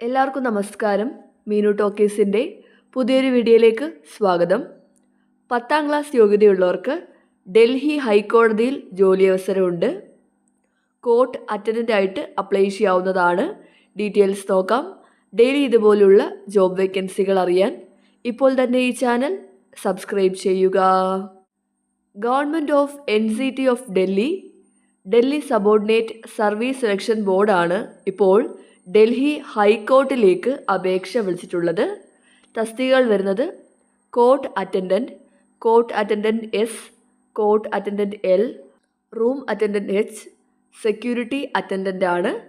എല്ലാവർക്കും നമസ്കാരം. മീനു ടോക്കീസിന്റെ പുതിയൊരു വീഡിയോയിലേക്ക് സ്വാഗതം. പത്താം ക്ലാസ് യോഗ്യതയുള്ളവർക്ക് ഡൽഹി ഹൈക്കോടതിയിൽ ജോലി അവസരമുണ്ട് കോർട്ട് അറ്റൻഡന്റ് ആയിട്ട് അപ്ലൈ ചെയ്യാവുന്നതാണ്. ഡീറ്റെയിൽസ് നോക്കാം. ഡെയിലി ഇതുപോലുള്ള ജോബ് വേക്കൻസികൾ അറിയാൻ ഇപ്പോൾ തന്നെ ഈ ചാനൽ സബ്സ്ക്രൈബ് ചെയ്യുക. Government of N C T of Delhi Delhi subordinate service selection ബോർഡാണ് ഇപ്പോൾ ഡൽഹി ഹൈക്കോർട്ടിലേക്ക് അപേക്ഷ വിളിച്ചിട്ടുള്ളത് തസ്തികകൾ വരുന്നത് court attendant court attendant S court attendant L room attendant H security attendant ആണ്.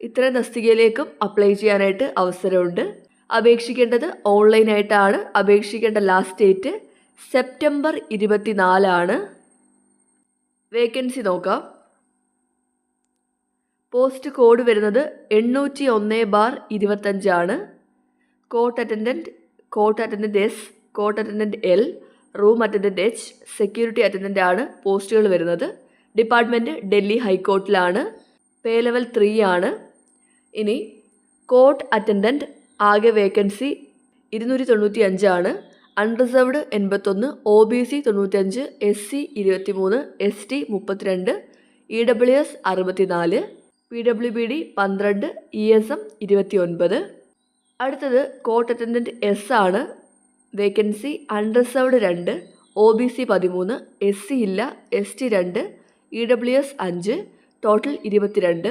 ഇത്തരം തസ്തികയിലേക്കും അപ്ലൈ ചെയ്യാനായിട്ട് അവസരമുണ്ട്. അപേക്ഷിക്കേണ്ടത് ഓൺലൈനായിട്ടാണ്. അപേക്ഷിക്കേണ്ട ലാസ്റ്റ് ഡേറ്റ് സെപ്റ്റംബർ ഇരുപത്തിനാലാണ്. വേക്കൻസി നോക്കാം. പോസ്റ്റ് കോഡ് വരുന്നത് എണ്ണൂറ്റി ഒന്ന് bar ഇരുപത്തഞ്ചാണ്. Court attendant court attendant S court attendant L room attendant H security attendant ആണ് പോസ്റ്റുകൾ വരുന്നത്. ഡിപ്പാർട്ട്മെന്റ് ഡൽഹി ഹൈക്കോർട്ടിലാണ്. പേ ലെവൽ ത്രീ ആണ്. ഇനി കോട്ട് അറ്റൻഡന്റ് ആകെ വേക്കൻസി ഇരുന്നൂറ്റി തൊണ്ണൂറ്റി അഞ്ചാണ് അൺറിസർവ്ഡ് എൺപത്തൊന്ന് ഒ ബി സി തൊണ്ണൂറ്റഞ്ച് എസ് സി ഇരുപത്തി മൂന്ന് എസ് ടി മുപ്പത്തിരണ്ട് ഇ ഡബ്ല്യു എസ് അറുപത്തിനാല് പി ഡബ്ല്യു ബി ഡി പന്ത്രണ്ട് ഇ എസ് എം ഇരുപത്തി ഒൻപത് അടുത്തത് കോട്ട് അറ്റൻഡന്റ് എസ് ആണ്. വേക്കൻസി അൺറിസർവ്ഡ് രണ്ട് ഒ ബി സി പതിമൂന്ന് എസ് സി ഇല്ല എസ് ടി രണ്ട് ഇ ഡബ്ല്യു എസ് അഞ്ച് ടോട്ടൽ ഇരുപത്തിരണ്ട്.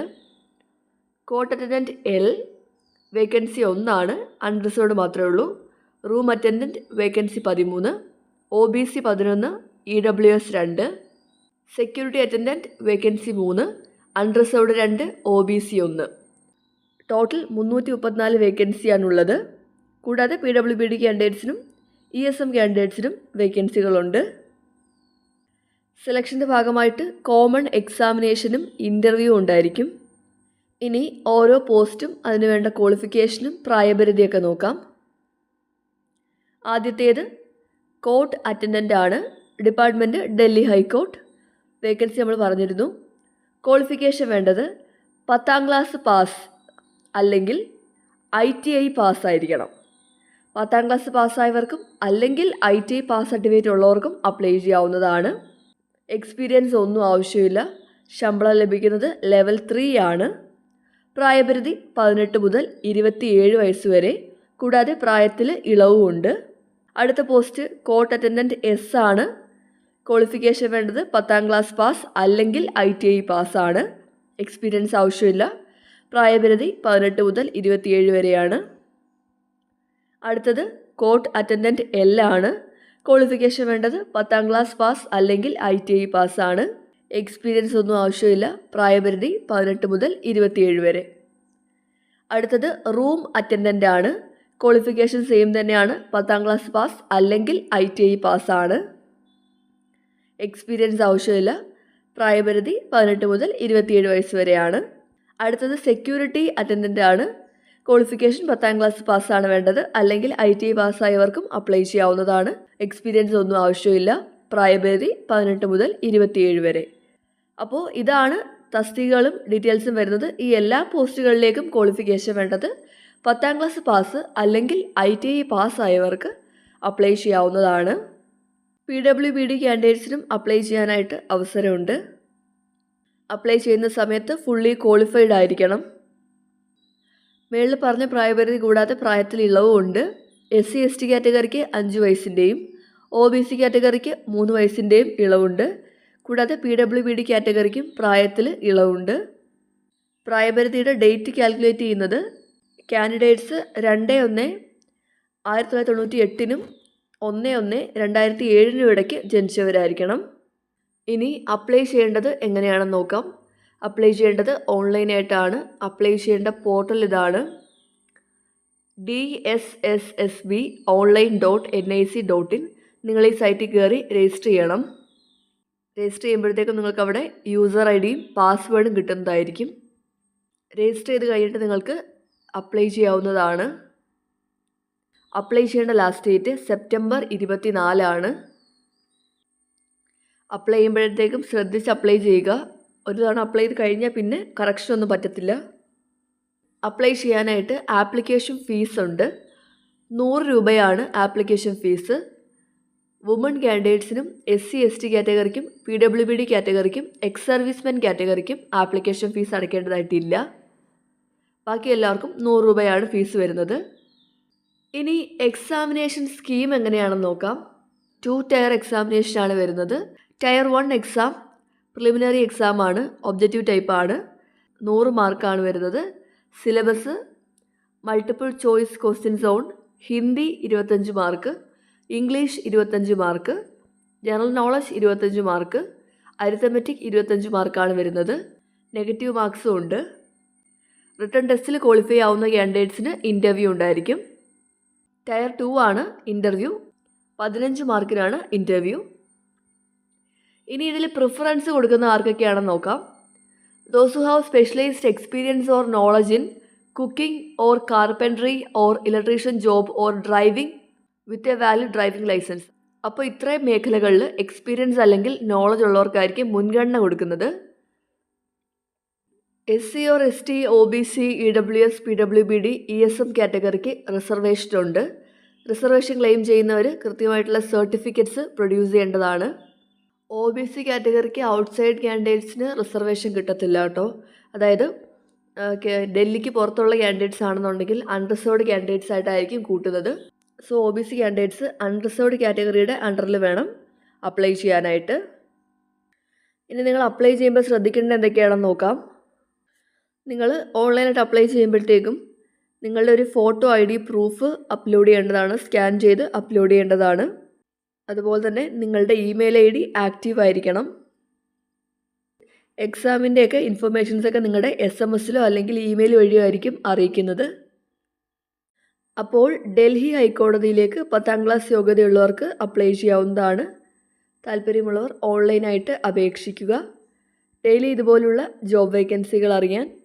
കോട്ട് അറ്റൻഡന്റ് എൽ വേക്കൻസി ഒന്നാണ് അൺറിസർവ്ഡ് മാത്രമേ ഉള്ളൂ. റൂം അറ്റൻഡന്റ് വേക്കൻസി പതിമൂന്ന് ഒ ബി സി പതിനൊന്ന് ഇ ഡബ്ല്യു എസ് രണ്ട്. സെക്യൂരിറ്റി അറ്റൻഡന്റ് വേക്കൻസി മൂന്ന് അൺറിസർവ്ഡ് രണ്ട് ഒ ബി സി ഒന്ന്. ടോട്ടൽ മുന്നൂറ്റി മുപ്പത്തിനാല് വേക്കൻസിയാണുള്ളത്. കൂടാതെ പി ഡബ്ല്യു ബി ഡി ക്യാൻഡിഡേറ്റ്സിനും ഇ എസ് എം ക്യാൻഡിഡേറ്റ്സിനും വേക്കൻസികളുണ്ട്. സെലക്ഷന്റെ ഭാഗമായിട്ട് കോമൺ എക്സാമിനേഷനും ഇന്റർവ്യൂ ഉണ്ടായിരിക്കും. ഇനി ഓരോ പോസ്റ്റും അതിനുവേണ്ട ക്വാളിഫിക്കേഷനും പ്രായപരിധിയൊക്കെ നോക്കാം. ആദ്യത്തേത് കോർട്ട് അറ്റൻഡന്റ് ആണ്. Department Delhi high court vacancy നമ്മൾ പറഞ്ഞിരുന്നു. ക്വാളിഫിക്കേഷൻ വേണ്ടത് പത്താം ക്ലാസ് പാസ് അല്ലെങ്കിൽ ഐ ടി ഐ പാസ്സായിരിക്കണം പത്താം ക്ലാസ് പാസ്സായവർക്കും അല്ലെങ്കിൽ I T I pass certificate ഉള്ളവർക്കും അപ്ലൈ ചെയ്യാവുന്നതാണ്. എക്സ്പീരിയൻസ് ഒന്നും ആവശ്യമില്ല. ശമ്പളം ലഭിക്കുന്നത് ലെവൽ ത്രീ ആണ്. പ്രായപരിധി പതിനെട്ട് മുതൽ ഇരുപത്തിയേഴ് വയസ്സ് വരെ. കൂടാതെ പ്രായത്തിൽ ഇളവുമുണ്ട്. അടുത്ത പോസ്റ്റ് കോട്ട് അറ്റൻഡന്റ് എസ് ആണ്. ക്വാളിഫിക്കേഷൻ വേണ്ടത് പത്താം ക്ലാസ് പാസ് അല്ലെങ്കിൽ ഐ ടി ഐ പാസ്സാണ് എക്സ്പീരിയൻസ് ആവശ്യമില്ല. പ്രായപരിധി പതിനെട്ട് മുതൽ ഇരുപത്തിയേഴ് വരെയാണ്. അടുത്തത് കോർട്ട് അറ്റൻഡന്റ് എൽ ആണ്. ക്വാളിഫിക്കേഷൻ വേണ്ടത് പത്താം ക്ലാസ് പാസ് അല്ലെങ്കിൽ ഐ ടി ഐ പാസ്സാണ് എക്സ്പീരിയൻസ് ഒന്നും ആവശ്യമില്ല. പ്രായപരിധി പതിനെട്ട് മുതൽ ഇരുപത്തിയേഴ് വരെ. അടുത്തത് റൂം അറ്റൻഡന്റ് ആണ്. ക്വാളിഫിക്കേഷൻ സെയിം തന്നെയാണ്. പത്താം ക്ലാസ് പാസ് അല്ലെങ്കിൽ ഐ ടി ഐ പാസ്സാണ് എക്സ്പീരിയൻസ് ആവശ്യമില്ല. പ്രായപരിധി പതിനെട്ട് മുതൽ ഇരുപത്തിയേഴ് വയസ്സ് വരെയാണ്. അടുത്തത് സെക്യൂരിറ്റി അറ്റൻഡന്റ് ആണ്. ക്വാളിഫിക്കേഷൻ പത്താം ക്ലാസ് പാസ്സാണ് വേണ്ടത്. അല്ലെങ്കിൽ ഐ ടി പാസ്സായവർക്കും അപ്ലൈ ചെയ്യാവുന്നതാണ്. എക്സ്പീരിയൻസ് ഒന്നും ആവശ്യമില്ല. പ്രായപരിധി പതിനെട്ട് മുതൽ ഇരുപത്തിയേഴ് വരെ. അപ്പോൾ ഇതാണ് തസ്തികകളും ഡീറ്റെയിൽസും വരുന്നത്. ഈ എല്ലാ പോസ്റ്റുകളിലേക്കും ക്വാളിഫിക്കേഷൻ വേണ്ടത് പത്താം ക്ലാസ് പാസ് അല്ലെങ്കിൽ ഐ ടി ഐ പാസ്സായവർക്ക് അപ്ലൈ ചെയ്യാവുന്നതാണ്. പി ഡബ്ല്യു ബി ഡി ക്യാൻഡിഡേറ്റ്സിനും അപ്ലൈ ചെയ്യാനായിട്ട് അവസരമുണ്ട്. അപ്ലൈ ചെയ്യുന്ന സമയത്ത് ഫുള്ളി ക്വാളിഫൈഡ് ആയിരിക്കണം. മേളിൽ പറഞ്ഞ പ്രായപരിധി കൂടാതെ പ്രായത്തിൽ ഇളവുമുണ്ട് എസ് സി എസ് ടി കാറ്റഗറിക്ക് അഞ്ച് വയസ്സിന്റെയും ഒ ബി സി കാറ്റഗറിക്ക് മൂന്ന് വയസ്സിന്റെയും ഇളവുണ്ട്. കൂടാതെ പി ഡബ്ല്യു ബി ഡി കാറ്റഗറിക്കും പ്രായത്തിൽ ഇളവുണ്ട്. പ്രായപരിധിയുടെ ഡേറ്റ് കാൽക്കുലേറ്റ് ചെയ്യുന്നത് കാൻഡിഡേറ്റ്സ് രണ്ട് ഒന്ന് ആയിരത്തി തൊള്ളായിരത്തി തൊണ്ണൂറ്റി എട്ടിനും ഒന്ന് ഒന്ന് രണ്ടായിരത്തി ഏഴിനും ഇടയ്ക്ക് ജനിച്ചവരായിരിക്കണം. ഇനി അപ്ലൈ ചെയ്യേണ്ടത് എങ്ങനെയാണെന്ന് നോക്കാം. അപ്ലൈ ചെയ്യേണ്ടത് ഓൺലൈനായിട്ടാണ്. അപ്ലൈ ചെയ്യേണ്ട പോർട്ടൽ ഇതാണ്. D S S S B online dot N I C dot in. നിങ്ങൾ ഈ സൈറ്റിൽ കയറി രജിസ്റ്റർ ചെയ്യണം. രജിസ്റ്റർ ചെയ്യുമ്പോഴത്തേക്കും നിങ്ങൾക്ക് അവിടെ യൂസർ ഐ ഡിയും പാസ്വേഡും കിട്ടുന്നതായിരിക്കും. രജിസ്റ്റർ ചെയ്ത് കഴിഞ്ഞിട്ട് നിങ്ങൾക്ക് അപ്ലൈ ചെയ്യാവുന്നതാണ്. അപ്ലൈ ചെയ്യേണ്ട ലാസ്റ്റ് ഡേറ്റ് സെപ്റ്റംബർ ഇരുപത്തി നാലാണ് അപ്ലൈ ചെയ്യുമ്പോഴത്തേക്കും ശ്രദ്ധിച്ച് അപ്ലൈ ചെയ്യുക. ഒരു തവണ അപ്ലൈ ചെയ്ത് കഴിഞ്ഞാൽ പിന്നെ കറക്ഷൻ ഒന്നും പറ്റത്തില്ല. അപ്ലൈ ചെയ്യാനായിട്ട് ആപ്ലിക്കേഷൻ ഫീസ് ഉണ്ട്. നൂറ് രൂപയാണ് ആപ്ലിക്കേഷൻ ഫീസ് വുമൺ കാൻഡിഡേറ്റ്സിനും എസ് സി എസ് ടി കാറ്റഗറിക്കും പി ഡബ്ല്യു ബി ഡി കാറ്റഗറിക്കും എക്സ് സർവീസ്മെൻ കാറ്റഗറിക്കും ആപ്ലിക്കേഷൻ ഫീസ് അടയ്ക്കേണ്ടതായിട്ടില്ല. ബാക്കി എല്ലാവർക്കും നൂറ് രൂപയാണ് ഫീസ് വരുന്നത്. ഇനി എക്സാമിനേഷൻ സ്കീം എങ്ങനെയാണെന്ന് നോക്കാം. ടു ടയർ എക്സാമിനേഷൻ ആണ് വരുന്നത്. Tier one exam preliminary exam ആണ് ഒബ്ജക്റ്റീവ് ടൈപ്പ് ടൈപ്പാണ് നൂറ് മാർക്കാണ് വരുന്നത്. Syllabus multiple choice question zone Hindi ഇരുപത്തഞ്ച് മാർക്ക് ഇംഗ്ലീഷ് ഇരുപത്തഞ്ച് മാർക്ക് ജനറൽ നോളജ് ഇരുപത്തഞ്ച് മാർക്ക് അരിത്തമെറ്റിക് ഇരുപത്തഞ്ച് മാർക്കാണ് വരുന്നത്. നെഗറ്റീവ് മാർക്സും ഉണ്ട്. റിട്ടേൺ ടെസ്റ്റിൽ ക്വാളിഫൈ ആവുന്ന കാൻഡിഡേറ്റ്സിന് ഇന്റർവ്യൂ ഉണ്ടായിരിക്കും. ടയർ ടു ആണ് ഇന്റർവ്യൂ പതിനഞ്ച് മാർക്കിനാണ് ഇന്റർവ്യൂ ഇനി ഇതിൽ പ്രിഫറൻസ് കൊടുക്കുന്ന ആർക്കൊക്കെയാണെന്ന് നോക്കാം. Those who have specialised experience or knowledge in cooking or carpentry or electrician job or driving with a valid driving licence അപ്പോൾ ഇത്രയും മേഖലകളിൽ എക്സ്പീരിയൻസ് അല്ലെങ്കിൽ നോളജ് ഉള്ളവർക്കായിരിക്കും മുൻഗണന കൊടുക്കുന്നത്. S C or S T O B C E W S P W B D E S M കാറ്റഗറിക്ക് reservation ഉണ്ട് reservation claim ചെയ്യുന്നവർ കൃത്യമായിട്ടുള്ള സർട്ടിഫിക്കറ്റ്സ് പ്രൊഡ്യൂസ് ചെയ്യേണ്ടതാണ്. ഒ ബി സി കാറ്റഗറിക്ക് ഔട്ട്സൈഡ് കാൻഡിഡേറ്റ്സിന് റിസർവേഷൻ കിട്ടത്തില്ല കേട്ടോ. അതായത് ഡൽഹിക്ക് പുറത്തുള്ള കാൻഡിഡേറ്റ്സ് ആണെന്നുണ്ടെങ്കിൽ അൺറിസേർവ്ഡ് കാൻഡിഡേറ്റ്സ് ആയിട്ടായിരിക്കും കൂട്ടുന്നത്. So O B C candidates unreserved കാറ്റഗറിയുടെ അണ്ടറിൽ വേണം അപ്ലൈ ചെയ്യാനായിട്ട്. ഇനി നിങ്ങൾ അപ്ലൈ ചെയ്യുമ്പോൾ ശ്രദ്ധിക്കേണ്ടത് എന്തൊക്കെയാണെന്ന് നോക്കാം. നിങ്ങൾ ഓൺലൈനായിട്ട് അപ്ലൈ ചെയ്യുമ്പോഴത്തേക്കും നിങ്ങളുടെ ഒരു photo I D proof upload ചെയ്യേണ്ടതാണ് സ്കാൻ ചെയ്ത് അപ്ലോഡ് ചെയ്യേണ്ടതാണ്. അതുപോലെ തന്നെ നിങ്ങളുടെ ഇമെയിൽ ഐ ഡി ആക്റ്റീവ് ആയിരിക്കണം. എക്സാമിന്റെയൊക്കെ ഇൻഫർമേഷൻസൊക്കെ നിങ്ങളുടെ എസ് എം എസിലോ അല്ലെങ്കിൽ ഇമെയിൽ വഴിയോ ആയിരിക്കും അറിയിക്കുന്നത്. അപ്പോൾ ഡൽഹി ഹൈക്കോടതിയിലേക്ക് പത്താം ക്ലാസ് യോഗ്യതയുള്ളവർക്ക് അപ്ലൈ ചെയ്യാവുന്നതാണ്. താല്പര്യമുള്ളവർ ഓൺലൈനായിട്ട് അപേക്ഷിക്കുക. ഡെയിലി ഇതുപോലുള്ള ജോബ് വേക്കൻസികൾ അറിയാൻ